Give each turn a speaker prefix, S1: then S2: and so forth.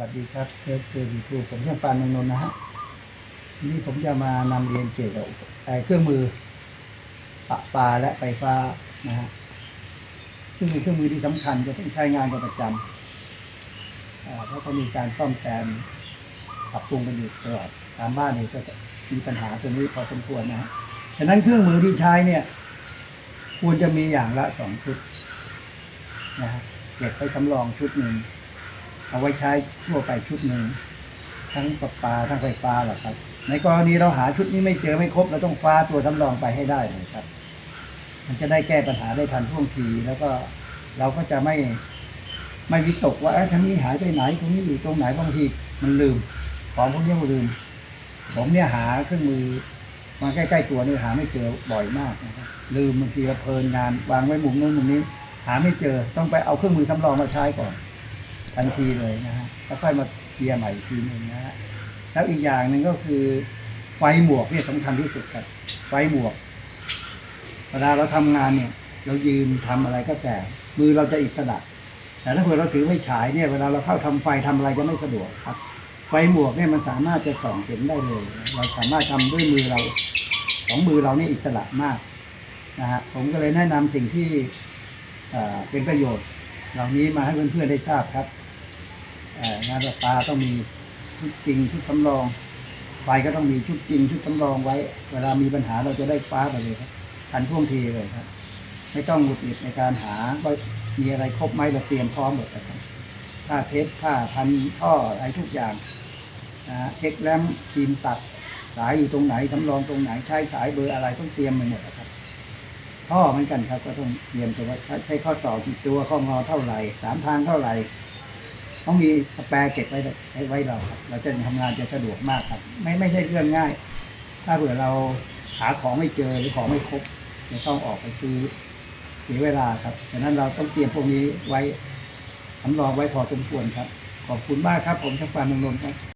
S1: วัสดีครับเพื่อนเพื่อนครูผมช่างปานเมืองนนนะฮะนี้ผมจะมานำเรียนเกี่ยวกับเครื่องมือปะปาและไฟฟ้านะฮะซึ่งเป็นเครื่องมือที่สำคัญจะต้องใช้งานเป็นประจำเอ่อเพราะก็มีการซ่อมแซมปรับปรุงกันอยู่ตลอดตามบ้านนี่ก็จะมีปัญหาตัวนี้พอสมควรนะฮะฉะนั้นเครื่องมือที่ใช้เนี่ย ควรจะมีอย่างละสองชุดนะฮะเก็บไปสำรองชุดหนึ่ง เอาไว้ใช้ทั่วไปชุดหนึ่งทั้งประปาทั้งไฟฟ้าหละครับ ในกรณีเราหาชุดนี้ไม่เจอไม่ครบเราต้องฟ้าตัวสำรองไปให้ได้เลยครับ มันจะได้แก้ปัญหาได้ทันท่วงทีแล้วก็เราก็จะไม่ไม่วิตกว่าเอ๊ะทางนี้หายไปไหนตรงนี้อยู่ตรงไหนบางทีมันลืมของพวกนี้มันลืม ผมเนี่ยหาเครื่องมือมาใกล้ๆตัวนี่หาไม่เจอบ่อยมากนะครับลืมบางทีเราเพลินงานวางไว้มุมนู้นมุมนี้ หาไม่เจอต้องไปเอาเครื่องมือสำรองมาใช้ก่อน ทันทีเลยนะฮะแล้วค่อยมาเคลียร์ใหม่อีกทีหนึ่งนะฮะแล้วอีกอย่างหนึ่งก็คือไฟหมวกเนี่ยสำคัญที่สุดครับไฟหมวกเวลาเราทำงานเนี่ย เรายืนทำอะไรก็แต่ มือเราจะอิสระแต่ถ้าเผื่อเราถือไม่ฉายเนี่ยเวลาเราเข้าทำไฟทำอะไรจะไม่สะดวกครับ ไฟหมวกเนี่ยมันสามารถจะส่องเห็นได้เลย เราสามารถทำด้วยมือเราของมือเรานี่อิสระมากนะฮะผมก็เลยแนะนำสิ่งที่เป็นประโยชน์ เหล่านี้มาให้เพื่อนๆได้ทราบครับ งานประปาต้องมีชุดจริงชุดสำรอง ไฟก็ต้องมีชุดจริงชุดสำรองไว้ เวลามีปัญหาเราจะได้ฟ้าไปเลยครับทันท่วงทีเลยครับ ไม่ต้องหงุดหงิดในการหาว่ามีอะไรครบไหมเราเตรียมพร้อมหมดครับค่าเทสค่าพันท่ออะไรทุกอย่างนะเช็คแรมทีมตัดสายอยู่ตรงไหนสำรองตรงไหนใช้สายเบอร์อะไรต้องเตรียมไปหมดครับท่อเหมือนกันครับ ก็ต้องเตรียมตัวไว้ใช้ข้อต่อกี่ตัวข้องอเท่าไหร่สามทางเท่าไหร่ ต้องมีสแปรเก็บไว้ไว้ไว้เราเราจะทำงานจะสะดวกมากครับ ไม่ไม่ใช่เรื่องง่าย ถ้าเผื่อเราหาของไม่เจอหรือของไม่ครบจะต้องออกไปซื้อเสียเวลาครับดังนั้นเราต้องเตรียมพวกนี้ไว้สำรองไว้พอสมควรครับ ขอบคุณมากครับ ผมชักปานเมืองนนท์ครับ